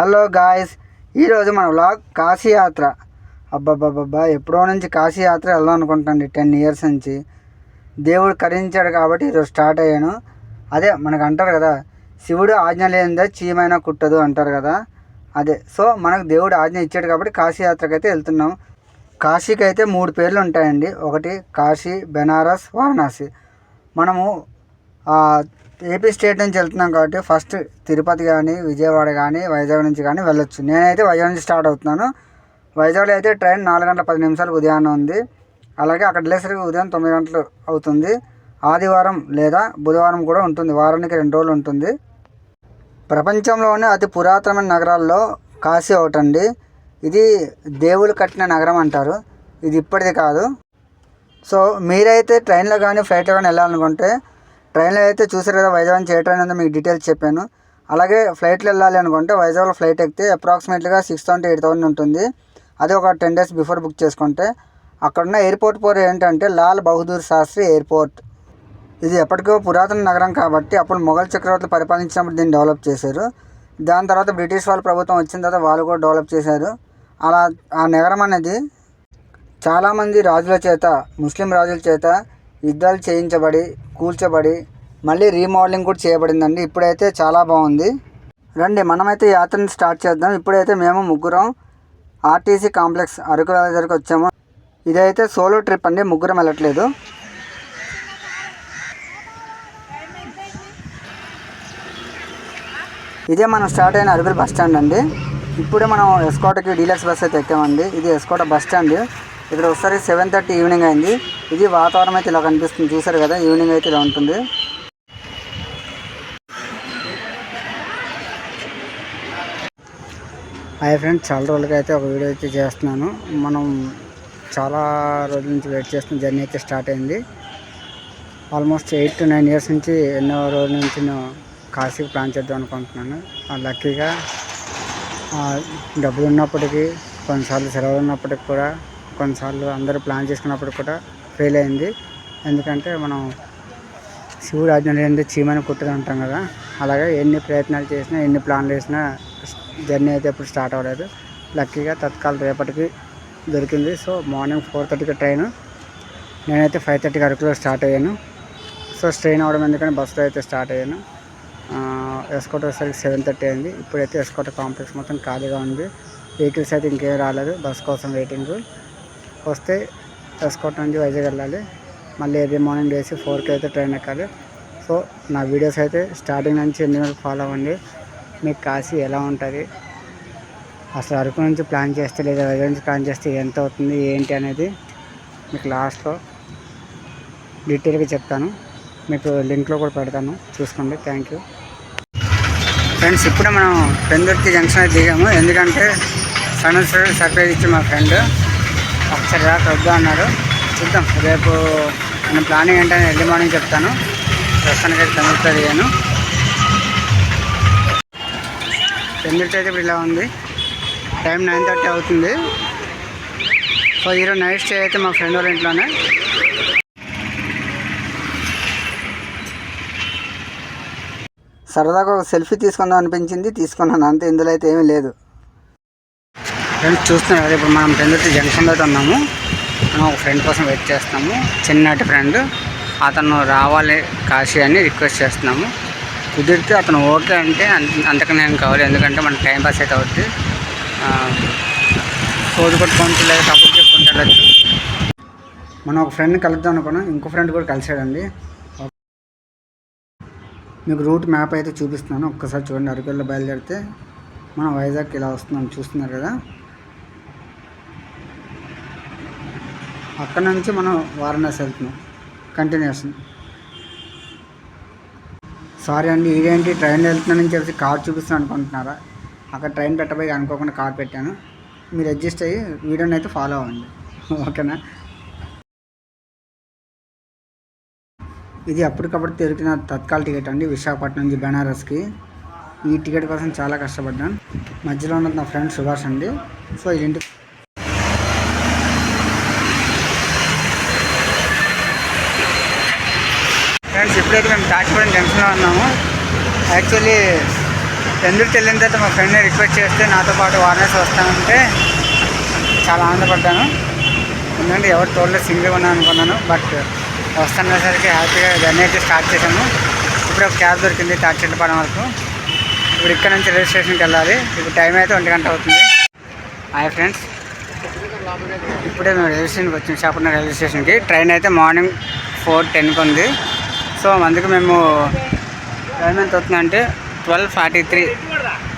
Hello guys ఈరోజు మన vlog కాశీయాత్ర. అబ్బాబ్బాబ్బా ఎప్పుడో నుంచి కాశీయాత్ర వెళ్దాం అనుకుంటాండి టెన్ ఇయర్స్ నుంచి. దేవుడు కరించాడు కాబట్టి ఈరోజు స్టార్ట్ అయ్యాను. అదే మనకు అంటారు కదా శివుడు ఆజ్ఞ లేనిదే చీమైనా కుట్టదు అంటారు కదా. అదే సో మనకు దేవుడు ఆజ్ఞ ఇచ్చాడు కాబట్టి కాశీయాత్రకు అయితే వెళ్తున్నాం. కాశీకి అయితే మూడు పేర్లు ఉంటాయండి. ఒకటి కాశీ బెనారస్ వారణాసి. మనము ఏపీ స్టేట్ నుంచి వెళ్తున్నాం కాబట్టి ఫస్ట్ తిరుపతి కానీ విజయవాడ కానీ వైజాగ్ నుంచి కానీ వెళ్ళొచ్చు. నేనైతే వైజాగ్ నుంచి స్టార్ట్ అవుతున్నాను. వైజాగ్లో అయితే ట్రైన్ నాలుగు గంటల పది నిమిషాలకు ఉదయాన్నే ఉంది. అలాగే అక్కడ వెళ్ళేసరికి ఉదయం తొమ్మిది గంటలు అవుతుంది. ఆదివారం లేదా బుధవారం కూడా ఉంటుంది. వారానికి రెండు రోజులు ఉంటుంది. ప్రపంచంలోనే అతి పురాతనమైన నగరాల్లో కాశీ ఒకటండి. ఇది దేవుళ్ళు కట్టిన నగరం అంటారు. ఇది ఇప్పటిది కాదు. సో మీరైతే ట్రైన్లో కానీ ఫ్లైట్లో కానీ వెళ్ళాలనుకుంటే ట్రైన్లో అయితే చూసారు కదా వైజాగ్ నుంచి ఏ ట్రైన్ ఉందో మీకు డీటెయిల్స్ చెప్పాను. అలాగే ఫ్లైట్లో వెళ్ళాలి అనుకుంటే వైజాగ్లో ఫ్లైట్ ఎక్కితే అప్రాక్సిమేట్లీగా సిక్స్ థౌసండ్ ఎయిట్ థౌసండ్ ఉంటుంది. అదే ఒక టెన్ డేస్ బిఫోర్ బుక్ చేసుకుంటే. అక్కడున్న ఎయిర్పోర్ట్ పేరు ఏంటంటే లాల్ బహదూర్ శాస్త్రి ఎయిర్పోర్ట్. ఇది ఎప్పటికో పురాతన నగరం కాబట్టి అప్పుడు మొఘల్ చక్రవర్తులు పరిపాలించినప్పుడు దీన్ని డెవలప్ చేశారు. దాని తర్వాత బ్రిటిష్ వాళ్ళ ప్రభుత్వం వచ్చిన తర్వాత వాళ్ళు కూడా డెవలప్ చేశారు. అలా ఆ నగరం అనేది చాలామంది రాజుల చేత ముస్లిం రాజుల చేత యుద్ధాలు చేయించబడి కూల్చబడి మళ్ళీ రీమోడలింగ్ కూడా చేయబడిందండి. ఇప్పుడైతే చాలా బాగుంది. రండి మనమైతే యాత్రని స్టార్ట్ చేద్దాం. ఇప్పుడైతే మేము ముగ్గురం ఆర్టీసీ కాంప్లెక్స్ అరకు దగ్గరికి వచ్చాము. ఇదైతే సోలో ట్రిప్ అండి. ముగ్గురం వెళ్ళట్లేదు. ఇదే మనం స్టార్ట్ అయిన అరుగుల బస్ స్టాండ్ అండి. ఇప్పుడే మనం ఎస్కోటకి డీలక్స్ బస్ అయితే ఎక్కామండి. ఇది ఎస్కోట బస్ స్టాండ్. ఇక్కడ ఒకసారి సెవెన్ థర్టీ ఈవినింగ్ అయింది. ఇది వాతావరణం అయితే ఇలా కనిపిస్తుంది. చూసారు కదా ఈవినింగ్ అయితే ఇలా ఉంటుంది. హాయ్ ఫ్రెండ్స్ చాలా రోజులకి అయితే ఒక వీడియో అయితే చేస్తున్నాను. మనం చాలా రోజుల నుంచి వెయిట్ చేస్తున్న జర్నీ అయితే స్టార్ట్ అయింది. Almost eight to nine years నుంచి ఎన్నో రోజుల నుంచి నేను కాశీకి ప్లాన్ చేద్దాం అనుకుంటున్నాను. ఆ లక్కీగా డబ్బులు ఉన్నప్పటికీ కొన్నిసార్లు సెలవులు ఉన్నప్పటికి కూడా కొన్నిసార్లు అందరూ ప్లాన్ చేసుకున్నప్పుడు కూడా ఫెయిల్ అయింది. ఎందుకంటే మనం శివుడు ఆజ్ఞ లేనిదే చీమని కుట్టదు అంటాం కదా. అలాగే ఎన్ని ప్రయత్నాలు చేసినా ఎన్ని ప్లాన్లు వేసినా జర్నీ అయితే ఎప్పుడు స్టార్ట్ అవ్వలేదు. లక్కీగా తత్కాల రేపటికి దొరికింది. సో మార్నింగ్ ఫోర్ థర్టీకి ట్రైన్. నేనైతే ఫైవ్ థర్టీకి అరకులో స్టార్ట్ అయ్యాను. సో స్ట్రెయిన్ అవ్వడం ఎందుకని బస్సులో అయితే స్టార్ట్ అయ్యాను. ఎస్కోట వచ్చేసరికి సెవెన్ థర్టీ అయింది. ఇప్పుడైతే ఎస్కోట కాంప్లెక్స్ మొత్తం ఖాళీగా ఉంది. వెహికల్స్ అయితే ఇంకేం రాలేదు. బస్ కోసం వెయిటింగ్. వస్తే ఎస్కోట నుంచి వైజాగ్ వెళ్ళాలి. మళ్ళీ ఎర్లీ మార్నింగ్ లేచి ఫోర్కి అయితే ట్రైన్ ఎక్కాలి. సో నా వీడియోస్ అయితే స్టార్టింగ్ నుంచి ఎన్ని వరకు ఫాలో అవ్వండి. మీకు కాశీ ఎలా ఉంటుంది? అసలు అరకు నుంచి ప్లాన్ చేస్తే లేదా వైజాగ్ నుంచి ప్లాన్ చేస్తే ఎంత అవుతుంది ఏంటి అనేది మీకు లాస్ట్లో డీటెయిల్గా చెప్తాను. మీకు లింక్లో కూడా పెడతాను. చూసుకోండి. Thank you. ఫ్రెండ్స్ ఇప్పుడే మనం పెందుర్తి జంక్షన్ అయితే దిగాము. ఎందుకంటే సడన్ సర్ప్రైజ్ ఇచ్చి మా ఫ్రెండ్. ఒకసారి రా వద్దా అన్నారు. చూద్దాం. రేపు నేను ప్లానింగ్ ఏంటని ఎర్లీ మార్నింగ్ చెప్తాను. ప్రస్తుతానికి అయితే పెందుర్తి దిగాను తమిళతో అయితే ఇప్పుడు ఇలా ఉంది. టైం నైన్ థర్టీ అవుతుంది. సో ఈరోజు నైట్ స్టే అయితే మా ఫ్రెండ్ వాళ్ళ ఇంట్లోనే. సరదాగా ఒక సెల్ఫీ తీసుకుందాం అనిపించింది. తీసుకున్నాను. అంతే. ఇందులో అయితే ఏమీ లేదు. ఫ్రెండ్స్ చూస్తున్నాం కదా ఇప్పుడు మనం పెందుర్తి జంక్షన్లో అయితే ఉన్నాము మనం ఒక ఫ్రెండ్ కోసం వెయిట్ చేస్తున్నాము. చిన్నటి ఫ్రెండ్ అతను రావాలి కాశీ అని రిక్వెస్ట్ చేస్తున్నాము. కుదిరితే అతను ఓకే అంటే అంతకన్నా ఏం కావాలి. ఎందుకంటే మనకు టైం పాస్ అయితే అవుతుంది సోది కొట్టుకుంటూ లేదా సపోర్ట్ చెప్పుకుంటూ వెళ్ళచ్చు. మనం ఒక ఫ్రెండ్ని కలుద్దాం అనుకున్నాం. ఇంకో ఫ్రెండ్ కూడా కలిసాడండి మీకు రూట్ మ్యాప్ అయితే చూపిస్తున్నాను. ఒక్కసారి చూడండి. అరకుల్లో బయలుదేరితే మనం వైజాగ్ ఇలా వస్తున్నాం. చూస్తున్నారు కదా. అక్కడ నుంచి మనం వారణాసి వెళ్తున్నాం. కంటిన్యూషన్ సారీ అండి ఇదేంటి ట్రైన్ వెళ్తున్నానని చెప్పి కార్ చూపిస్తాను అనుకుంటున్నారా? అక్కడ ట్రైన్ పెట్టబోయి అనుకోకుండా కార్ పెట్టాను. మీరు అడ్జస్ట్ అయ్యి వీడియోని అయితే ఫాలో అవ్వండి. ఓకేనా? ఇది అప్పటికప్పుడు దొరికిన తత్కాల టికెట్ అండి విశాఖపట్నం నుంచి బెనారస్కి. ఈ టికెట్ కోసం చాలా కష్టపడ్డాను. మధ్యలో ఉన్నది నా ఫ్రెండ్ సుభాష్ అండి. సో ఇంటి ఫ్రెండ్స్ ఇప్పుడైతే మేము కాచిగూడెం జంక్షన్లో ఉన్నాము. యాక్చువల్లీ ఎందుకు వెళ్ళిన తర్వాత మా ఫ్రెండ్ని రిక్వెస్ట్ చేస్తే నాతో పాటు వారణాసి వస్తానంటే చాలా ఆనందపడ్డాను. ఎందుకంటే ఎవరు తోడలేదు సింగిల్గా ఉన్నాను అనుకున్నాను. బట్ వస్తున్నసరికి హ్యాపీగా జర్నీ అయితే స్టార్ట్ చేశాము ఇప్పుడు ఒక క్యాబ్ దొరికింది తాటిచెట్లపాలెం వరకు. ఇప్పుడు ఇక్కడ నుంచి రైల్వే స్టేషన్కి వెళ్ళాలి. ఇప్పుడు టైం అయితే ఒంటి గంట అవుతుంది. Hi friends. ఇప్పుడే మేము రైల్వే స్టేషన్కి వచ్చాం విశాఖపట్నం రైల్వే స్టేషన్కి. ట్రైన్ అయితే మార్నింగ్ ఫోర్ టెన్కి ఉంది. సో అందుకు మేము టైం ఎంత అవుతుందంటే ట్వెల్వ్ ఫార్టీ త్రీ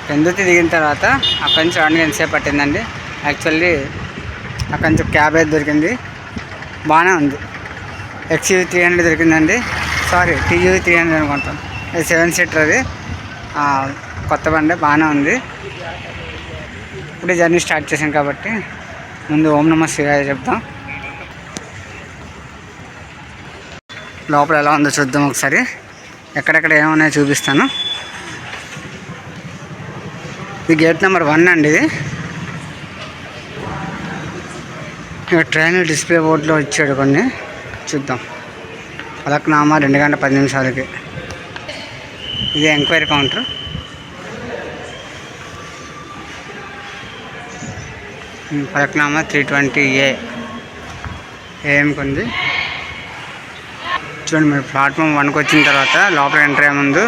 పెందుతి దిగిన తర్వాత అక్కడి నుంచి రావడానికి ఎంతసేపు పట్టిందండి? యాక్చువల్లీ అక్కడి నుంచి క్యాబ్ అయితే దొరికింది. బాగానే ఉంది. ఎక్స్యూవీ త్రీ హండ్రెడ్ దొరికిందండి. సారీ టీయూవీ త్రీ హండ్రెడ్ అనుకుంటాం. అది సెవెన్ సీటర్ అది. కొత్త బండి బాగానే ఉంది. ఇప్పుడే జర్నీ స్టార్ట్ చేశాను కాబట్టి ముందు ఓం నమ శివాయ చెప్తాం. లోపల ఎలా ఉందో చూద్దాం ఒకసారి. ఎక్కడెక్కడ ఏమున్నాయో చూపిస్తాను. ఇది గేట్ నెంబర్ వన్ అండి ఇది. ట్రైన్ డిస్ప్లే బోర్డులో ఇచ్చాడు కొన్ని. చూద్దాం. పలక్నామా రెండు గంట పది నిమిషాలకి. ఇది enquiry counter. Um, Falaknuma three twenty A. ఏఎంకి ఉంది. చూడండి మీరు ప్లాట్ఫామ్ వన్కి వచ్చిన తర్వాత లోపల ఎంటర్ అయ్యే ముందు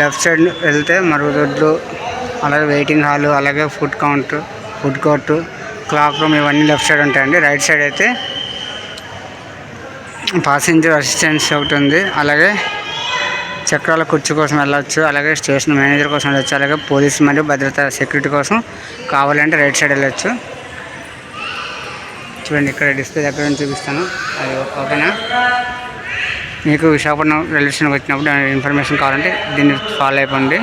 లెఫ్ట్ సైడ్ వెళ్తే మరుగుదొడ్లు అలాగే వెయిటింగ్ హాల్ అలాగే food counter food court clock room ఇవన్నీ లెఫ్ట్ సైడ్ ఉంటాయండి. రైట్ సైడ్ అయితే పాసింజర్ అసిస్టెన్స్ ఒకటి ఉంది. అలాగే చక్రాల కుర్చీ కోసం వెళ్ళొచ్చు అలాగే స్టేషన్ మేనేజర్ కోసం వెళ్ళొచ్చు అలాగే పోలీస్ మరియు భద్రత సెక్యూరిటీ కోసం కావాలంటే రైట్ సైడ్ వెళ్ళొచ్చు. చూడండి ఇక్కడ డిస్ప్లే దగ్గర నుంచి చూపిస్తాను. అది ఓకేనా? మీకు విశాఖపట్నం రైల్వే స్టేషన్కి వచ్చినప్పుడు ఇన్ఫర్మేషన్ కావాలంటే దీన్ని ఫాలో అయిపోండి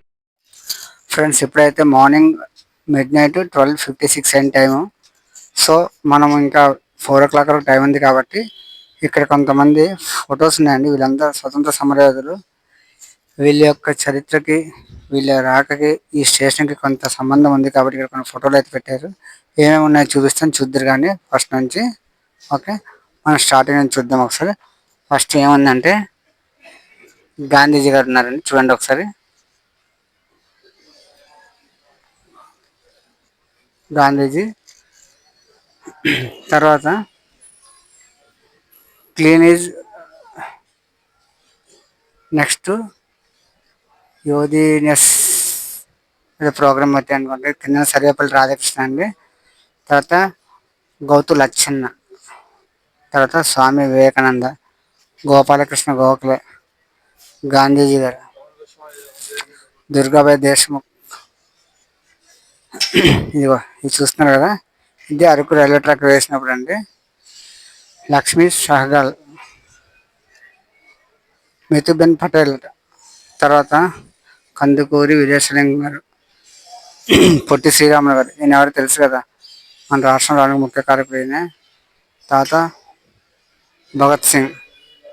ఫ్రెండ్స్ ఇప్పుడైతే morning midnight twelve fifty six అయిన టైము సో మనం ఇంకా ఫోర్ ఓ క్లాక్ వరకు టైం ఉంది కాబట్టి ఇక్కడ కొంతమంది ఫొటోస్ ఉన్నాయండి. వీళ్ళంతా స్వతంత్ర సమరయోధులు. వీళ్ళ యొక్క చరిత్రకి వీళ్ళ రాకకి ఈ స్టేషన్కి కొంత సంబంధం ఉంది కాబట్టి ఇక్కడ కొన్ని ఫోటోలు అయితే పెట్టారు. ఏమేమి ఉన్నాయో చూపిస్తాను చూద్దరు కానీ ఫస్ట్ నుంచి. ఓకే మనం స్టార్టింగ్ నుంచి చూద్దాం ఒకసారి. ఫస్ట్ ఏముందంటే గాంధీజీ గారు ఉన్నారండి. చూడండి ఒకసారి. గాంధీజీ. తర్వాత క్లీన్ ఈజ్ నెక్స్ట్ యోధినెస్ అదే ప్రోగ్రామ్ అయితే అనుకుంటే కింద సర్వేపల్లి రాధాకృష్ణ అండి. తర్వాత గౌతు లచ్చన్న. తర్వాత స్వామి వివేకానంద. గోపాలకృష్ణ గోఖలే గాంధీజీ గారు దుర్గాబాయ్ దేశ్ముఖ్. ఇదిగో ఇది చూస్తున్నారు కదా? ఇది అరకు రైల్వే ట్రాక్ వేసినప్పుడు అండి లక్ష్మీ షహగాల్ మితుబెన్ పటేల్ తర్వాత కందుకూరి విజయశ్వరం గారు పొట్టి శ్రీరాములు గారు ఈయన ఎవరు తెలుసు కదా? మన రాష్ట్రం రావడానికి ముఖ్య కారకుడు తర్వాత భగత్ సింగ్.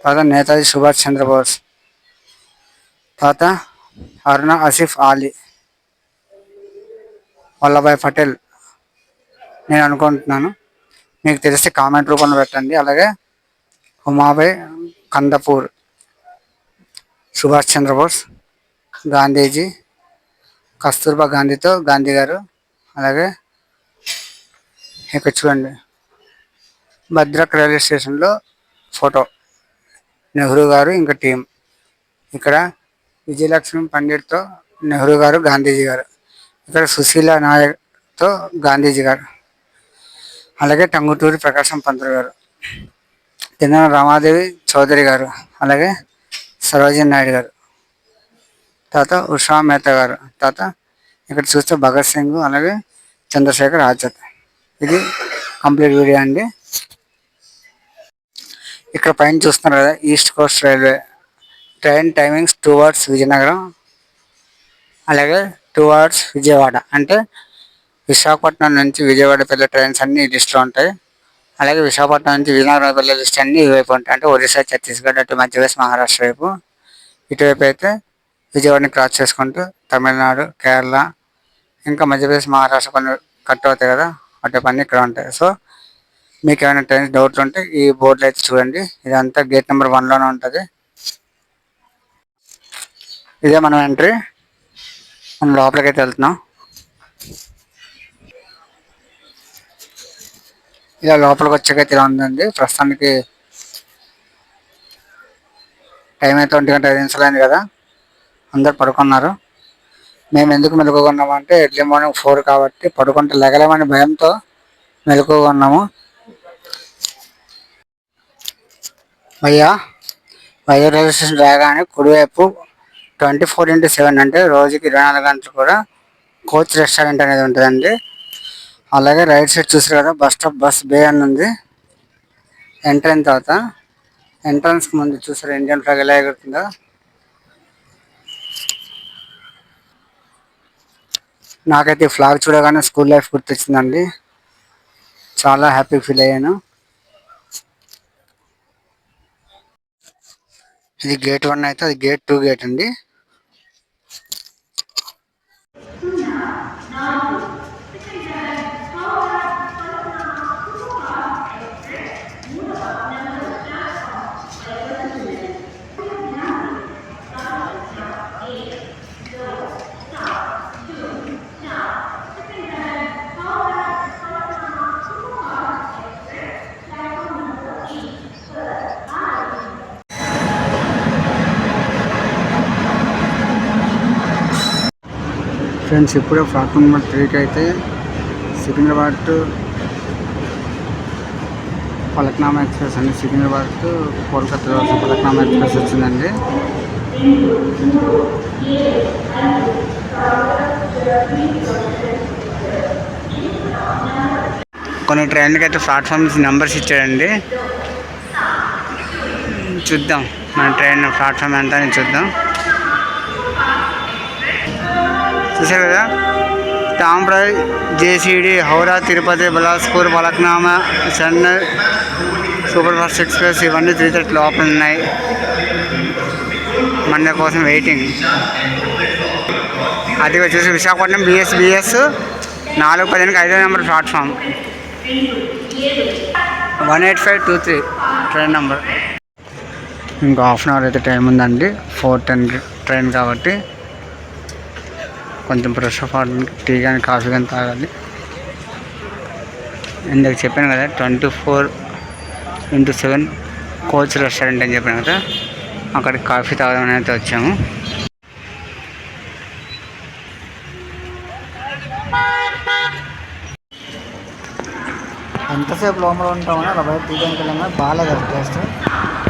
తర్వాత నేతాజీ సుభాష్ చంద్రబోస్ తర్వాత అరుణ ఆసిఫ్ ఆలీ వల్లభాయ్ పటేల్. నేను అనుకుంటున్నాను మీకు తెలిస్తే కామెంట్ రూపంలో పెట్టండి. అలాగే ఉమాబాయ్ కందపూర్ సుభాష్ చంద్రబోస్ గాంధీజీ కస్తూర్బా గాంధీతో గాంధీ గారు. అలాగే ఇక్కడ చూడండి భద్రక్ రైల్వే స్టేషన్లో ఫోటో. నెహ్రూ గారు ఇంకా టీం. ఇక్కడ విజయలక్ష్మి పండిట్తో నెహ్రూ గారు గాంధీజీ గారు. ఇక్కడ సుశీల నాయక్తో గాంధీజీ గారు. అలాగే టంగుటూరి ప్రకాశం పంతులు గారు. తెలంగాణ రామాదేవి చౌదరి గారు. అలాగే సరోజన్ నాయుడు గారు. తర్వాత ఉషా మేహతా గారు. తర్వాత ఇక్కడ చూస్తే భగత్ సింగ్ అలాగే చంద్రశేఖర్ ఆజాద్ ఇది కంప్లీట్ వీడియో అండి. ఇక్కడ పైన చూస్తున్నారు కదా East Coast Railway train timings two hours Vizianagaram అలాగే టూ అవర్స్ విజయవాడ. అంటే విశాఖపట్నం నుంచి విజయవాడ వెళ్ళే ట్రైన్స్ అన్ని లిస్ట్లో ఉంటాయి. అలాగే విశాఖపట్నం నుంచి విజయనగరం వెళ్ళే లిస్ట్ అన్ని ఇవైపు ఉంటాయి. అంటే ఒరిస్సా ఛత్తీస్గఢ్ అటు మధ్యప్రదేశ్ మహారాష్ట్ర వైపు. ఇటువైపు అయితే విజయవాడని క్రాస్ చేసుకుంటూ తమిళనాడు కేరళ ఇంకా మధ్యప్రదేశ్ మహారాష్ట్ర కొన్ని కట్ అవుతాయి కదా అటు పని ఇక్కడ ఉంటాయి. సో మీకు ఏమైనా ట్రైన్స్ డౌట్ ఉంటే ఈ బోర్డులో అయితే చూడండి. ఇదంతా గేట్ నెంబర్ వన్లోనే ఉంటుంది. ఇదే మనం ఎంట్రీ. మనం లోపలికి అయితే వెళ్తున్నాం. ఇలా లోపలికి వచ్చాకైతే ఇలా ఉందండి. ప్రస్తుతానికి టైం అయితే ఒంటి గంట ఐదు నిమిషాలు అయింది కదా. అందరు పడుకున్నారు. మేము ఎందుకు మెలుగుకున్నాము అంటే ఎర్లీ మార్నింగ్ ఫోర్ కాబట్టి పడుకుంటే లెగలేమని భయంతో మెలకుగా ఉన్నాము. అయ్యా వైజాగ్ రైల్వే స్టేషన్ రాగానే కుడివైపు ట్వంటీ ఫోర్ ఇంటూ సెవెన్ అంటే రోజుకి ఇరవై నాలుగు గంటలు కూడా కోచ్ రెస్టారెంట్ అనేది ఉంటుందండి. అలాగే రైట్ సైడ్ చూసారు కదా బస్ స్టాప్ బస్ బే అని ఉంది. ఎంటర్ అయిన తర్వాత ఎంట్రన్స్కి ముందు చూసారు ఇండియన్ ఫ్లాగ్ ఎలా ఎగురుతుందో? నాకైతే ఈ ఫ్లాగ్ చూడగానే స్కూల్ లైఫ్ గుర్తొచ్చిందండి. చాలా హ్యాపీ ఫీల్ అయ్యాను. ఇది గేట్ వన్ అయితే అది గేట్ టూ గేట్ అండి. ఫ్రెండ్స్ ఇప్పుడే ప్లాట్ఫామ్ నెంబర్ త్రీకి అయితే సికింద్రాబాద్ టు పలక్నామా ఎక్స్ప్రెస్ అండి. సికింద్రాబాద్ టు కోల్కతా పలక్నామా ఎక్స్ప్రెస్ వచ్చిందండి. కొన్ని ట్రైన్లకి అయితే ప్లాట్ఫామ్స్ నెంబర్స్ ఇచ్చాడండి. చూద్దాం. మన ట్రైన్ ప్లాట్ఫామ్ ఎంత అని చూద్దాం. చూసారు కదా? తాంబ్రాయ్ JCD Howrah Tirupati Bilaspur Falaknuma Chennai super fast express ఇవన్నీ త్రీ థర్టీ లోపల ఉన్నాయి. మన కోసం వెయిటింగ్ అది వచ్చేసి విశాఖపట్నం బిఎస్ బిఎస్ నాలుగు పదిహేనుకి ఐదో number platform one eight five two three train number ఇంకా హాఫ్ అన్ అవర్ అయితే టైం ఉందండి. ఫోర్ టెన్ ట్రైన్ కాబట్టి. కొంచెం ఫ్రెష్ అప్ అవ్వడానికి టీ కానీ కాఫీ కానీ తాగాలి. ఇందాక చెప్పాను కదా twenty four into seven coach restaurant అని చెప్పాను కదా అక్కడికి కాఫీ తాగడం అయితే వచ్చాము. ఎంతసేపు లోపల ఉంటామని అలా బయట తీయడానికి వెళ్ళాము బాగాలేదు టేస్ట్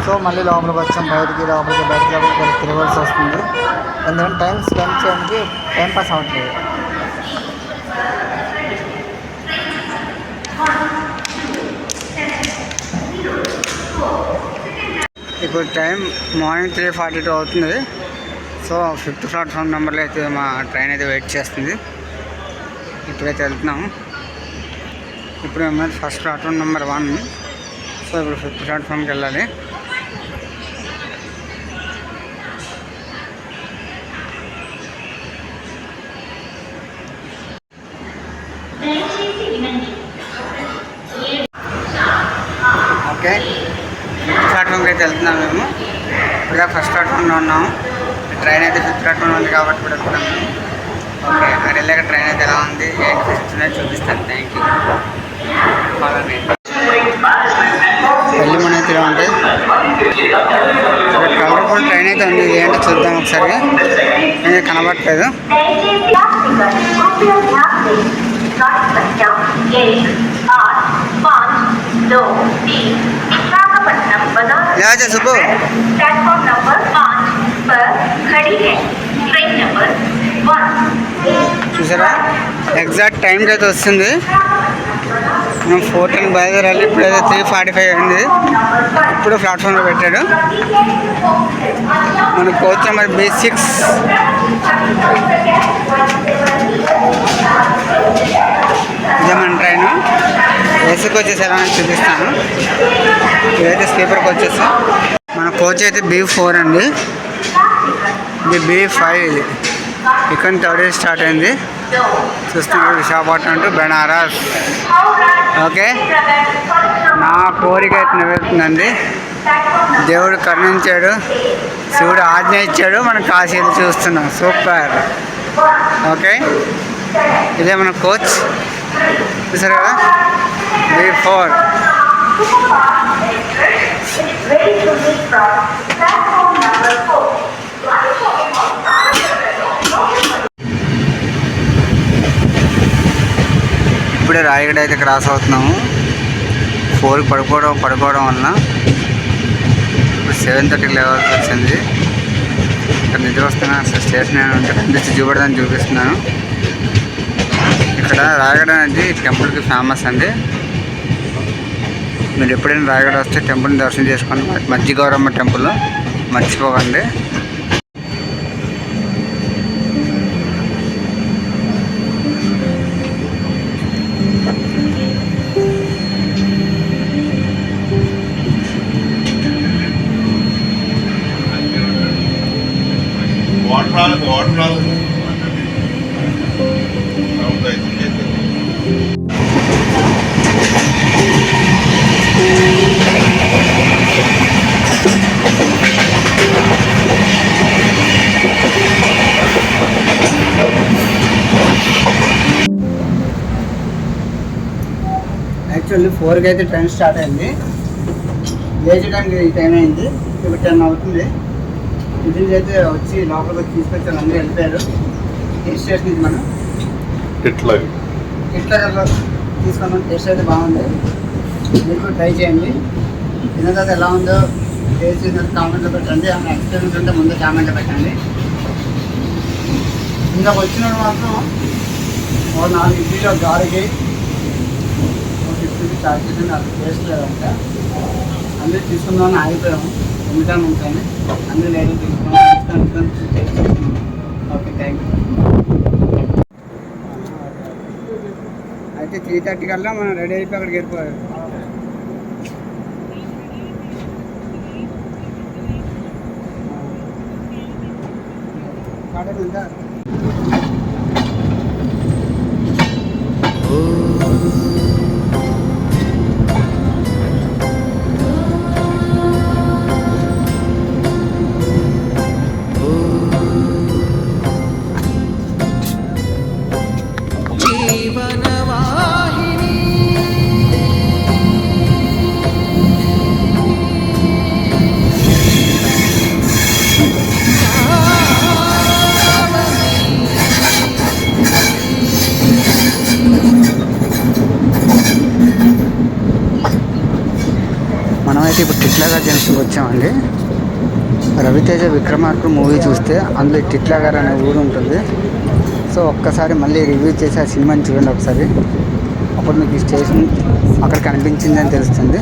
సో మళ్ళీ లోపలికి వచ్చాం బయటికి లోపలికి బయటకి లోపలికి తిరగాల్సి వస్తుంది. ఎందుకంటే టైం స్పెండ్ చేయడానికి టైం పాస్ అవ్వట్లేదు ఇప్పుడు time morning three forty two అవుతుంది. సో ఫిఫ్త్ ప్లాట్ఫామ్ నెంబర్లో అయితే మా ట్రైన్ అయితే వెయిట్ చేస్తుంది. ఇప్పుడైతే వెళ్తున్నాము. ఇప్పుడు మేము first platform number one. So ఇప్పుడు ఫిఫ్త్ ప్లాట్ఫామ్కి వెళ్ళాలి ఓకే ఫిఫ్త్ ప్లాట్ఫామ్కి అయితే వెళ్తున్నాం మేము. ఇప్పుడు ఫస్ట్ ప్లాట్ఫామ్లో ఉన్నాము ట్రైన్ అయితే ఫిఫ్త్ ప్లాట్ఫామ్ ఉంది కాబట్టి ఇప్పుడు వెళ్తున్నాం మేము ఓకే అక్కడ వెళ్ళాక ట్రైన్ అయితే ఎలా ఉంది? ఏంటి ఫెసిలిటీస్ చూపిస్తాను. థ్యాంక్ యూ ఫాలో వెళ్ళి మన అయితే ఇలా ఉంటాయి కలర్ఫుల్ ట్రైన్ అయితే ఉంది. ఏంటో చూద్దాం ఒకసారి. నేను కనబడట్లేదు. प्लेटफॉर्म जा सुबह नंबर पाँच पर खड़ी है ट्रेन नंबर वन చూసారా ఎగ్జాక్ట్ టైంకి అయితే వస్తుంది మనం ఫోర్ టెన్ బయలుదేరాలి ఇప్పుడైతే త్రీ ఫార్టీ ఫైవ్ అయింది ఇప్పుడు ప్లాట్ఫామ్లో పెట్టాడు మన కోచ్ నెంబర్ బీ సిక్స్ ఇదే మన ట్రైన్ ఏసీకి వచ్చేసి ఎలా అని చూపిస్తాను. ఇదైతే స్లీపర్కి వచ్చేసి మన కోచ్ అయితే బీ ఫోర్ అండి. ఇది బీ ఫైవ్ ఇది. ఇక్కడ థర్డ్ ఇయర్ స్టార్ట్ అయింది. చూస్తున్నాడు విశాఖపట్నం టు బెనారస్. ఓకే. నా కోరిక అయితే నెరవేరుతుందండి. దేవుడు కరుణించాడు. శివుడు ఆజ్ఞ ఇచ్చాడు. మనం కాశీలు చూస్తున్నాం. సూపర్. ఓకే. ఇదే మన కోచ్. చూసారు? కదా బీ ఫోర్ ఇప్పుడే రాయగడ అయితే క్రాస్ అవుతున్నాము. ఫోర్కి పడుకోవడం పడుకోవడం వలన ఇప్పుడు సెవెన్ థర్టీకి లెవెల్కి వచ్చింది. ఇక్కడ నిద్ర వస్తున్నా స్టేషన్ ఏమైనా ఉంటే చూపెడదాన్ని చూపిస్తున్నాను. ఇక్కడ రాయగడ అనేది టెంపుల్కి ఫేమస్ అండి. మీరు ఎప్పుడైనా రాయగడ వస్తే టెంపుల్ని దర్శనం చేసుకోండి మధ్య గౌరమ్మ టెంపుల్ మర్చిపోకండి. యాక్చువల్లీ ఫోర్కి అయితే ట్రైన్ స్టార్ట్ అయింది. లేచే టైంకి ఈ టైం అయింది. ఇప్పుడు టెన్ అవుతుంది. ఇది అయితే వచ్చి లోపలికి వచ్చి తీసుకొచ్చారు. అందరూ వెళ్ళిపోయారు. టేస్ట్ స్టేషన్ ఇది మనం. ఇట్లా ఇట్లా తీసుకున్నాం. టేస్ట్ అయితే బాగుంది. మీరు ట్రై చేయండి. తిన్న తర్వాత ఎలా ఉందో టేస్ట్ చేసిన కామెంట్లో పెట్టండి. ఏమైనా ఎక్స్పీరియన్స్ ఉంటే ముందు కామెంట్లో పెట్టండి. ఇందాక వచ్చిన మాత్రం ఒక నాలుగు ఇడ్లీలో గారికి ఒక చేసి నాకు టేస్ట్ లేదంట. అందరూ తీసుకుందామని ఆగిపోయాము. ఉంటాను ఉంటాను అందరూ లేదు తీసుకున్నాను టేస్ట్ ఓకే థ్యాంక్ యూ. అయితే త్రీ థర్టీ కల్లా మనం రెడీ అయిపోయి అక్కడికి వెళ్ళిపోయారు ఉందా Oh. వచ్చామండి. రవితేజ విక్రమార్కుడు మూవీ చూస్తే అందులో ఈ టిట్లాగర్ అనే ఊరు ఉంటుంది. సో ఒక్కసారి మళ్ళీ రివ్యూ చేసి ఆ సినిమాని చూడండి ఒకసారి. అప్పుడు మీకు ఈ స్టేషన్ అక్కడ కనిపించిందని తెలుస్తుంది.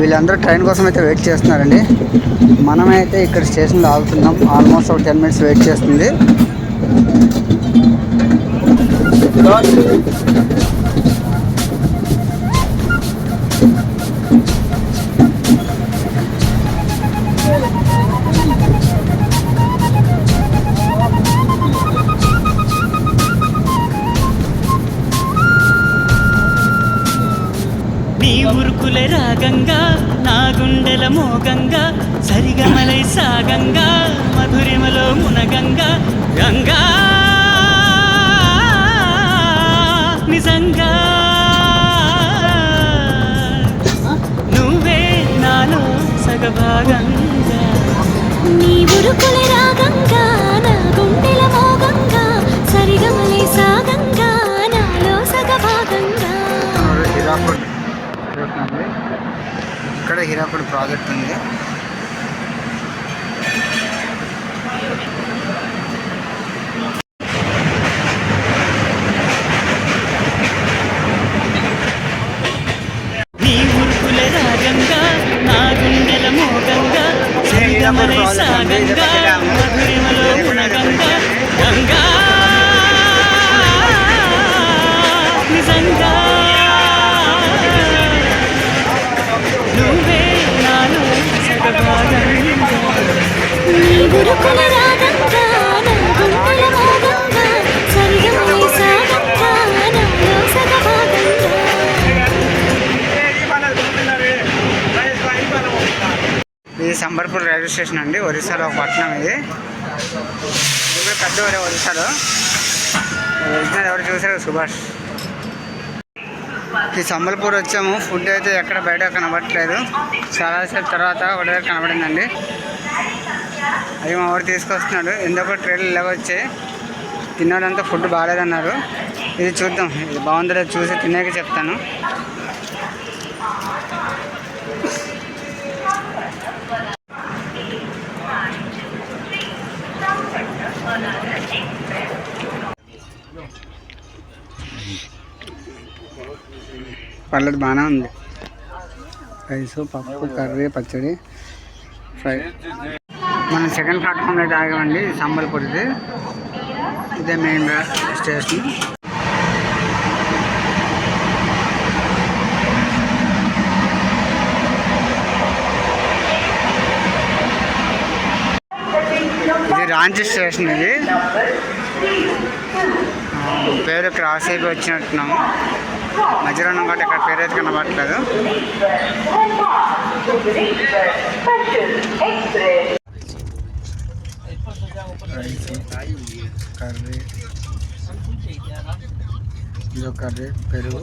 వీళ్ళందరూ ట్రైన్ కోసం అయితే వెయిట్ చేస్తున్నారండి. మనమైతే ఇక్కడ స్టేషన్లో ఆగుతున్నాం. ఆల్మోస్ట్ ఒక టెన్ మినిట్స్ వెయిట్ చేస్తుంది. రాగంగా నా గుండెల మోగంగా సరిగమలై సాగంగా మధురిమలో మునగంగా గంగా. నిజంగా. నువ్వే నాలో సగభాగంగా. నీ ఉరుకుల రాగంగా నా గుండెల మోగంగా సరిగమలే సాగంగా నాలో సగభాగంగా. ఇక్కడ హీరాకుడ్ ప్రాజెక్ట్ ఉంది ఇది సంబర్పూర్ రైల్వే స్టేషన్ అండి ఒరిస్సాలో ఒక పట్టణం ఇది. ఇది పెద్ద ఊరే ఒరిస్సాలో. ఒరిజినల్ ఎవరు చూసారు సుభాష్. ఈ సంబల్పూర్ వచ్చాము. ఫుడ్ అయితే ఎక్కడ బయట కనబడట్లేదు. చాలాసేపు తర్వాత ఒకటి దగ్గర కనబడిందండి. అది మా వాడు తీసుకొస్తున్నాడు. ఎందుకో ట్రైన్లు ఇలాగ వచ్చాయి. ఫుడ్ బాగాలేదన్నారు. ఇది చూద్దాం. ఇది బాగుందో చూసి తినేకి చెప్తాను. పర్లేదు బాగానే ఉంది. రైసు పప్పు కర్రీ పచ్చడి ఫ్రై. మనం సెకండ్ ప్లాట్ఫామ్లో అయితే ఆగామండి ఇది ఇదే మెయిన్ స్టేషన్ ఇది రాంచీ స్టేషన్ ఇది. పేరు క్రాస్ అయిపోయి వచ్చినట్టున్నాము మధ్యలో ఉన్నాం కాబట్టి ఇక్కడ పేరు అయితే కనబడట్లేదు. కర్రీ ఇది కర్రీ పెరుగు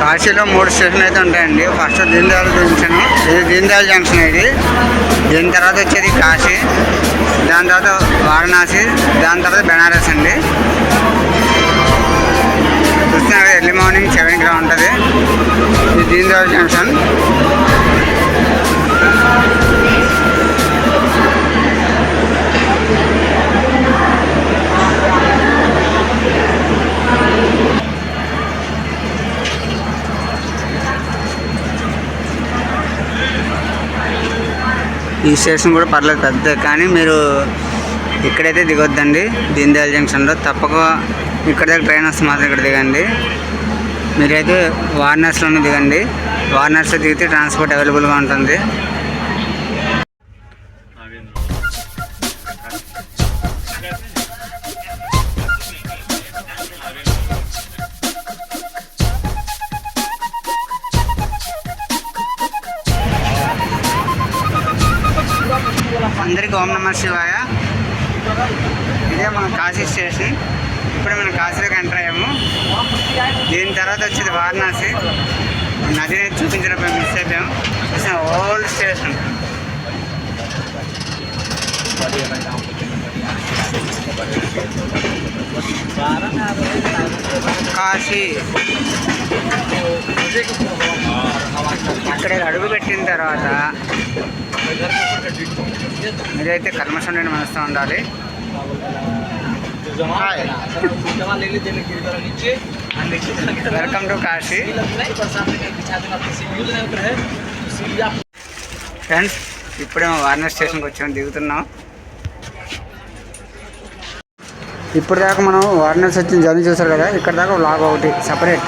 కాశీలో మూడు స్టేషన్ అయితే ఉంటాయండి. ఫస్ట్ దీన్ దయాల్ జంక్షన్ ఇది దీన్ దయాల్ జంక్షన్ ఇది. దీని తర్వాత వచ్చేది కాశీ దాని తర్వాత వారణాసి దాని తర్వాత బెనారస్ అండి. చూస్తున్నారు ఎర్లీ మార్నింగ్ సెవెన్కి ఉంటుంది. ఇది దీని ద్వారా జంక్షన్. ఈ స్టేషన్ కూడా పర్లేదు పెద్ద కానీ మీరు ఇక్కడైతే దిగొద్దండి. దీన్దయాల్ జంక్షన్లో తప్పక ఇక్కడ దగ్గర ట్రైన్ వస్తే మాత్రం ఇక్కడ దిగండి. మీరైతే వారణాసిలోనే దిగండి. వారణాసిలో దిగితే ట్రాన్స్పోర్ట్ అవైలబుల్గా ఉంటుంది. నదిని చూపించినప్పుడు మిస్ అయిపోయాం. చూసిన ఓల్డ్ స్టేషన్ కాశీ. అక్కడ అడుగు పెట్టిన తర్వాత మీరైతే కల్మషం మనసుతో ఉండాలి. Hi welcome to Kashi. Friends ఇప్పుడే మేము వారణాసి స్టేషన్కి వచ్చాము దిగుతున్నాం. ఇప్పుడు దాకా మనం వారణాసి వచ్చిన జర్నీ చూసారు కదా ఇక్కడ దాకా లాగ్ ఒకటి సపరేట్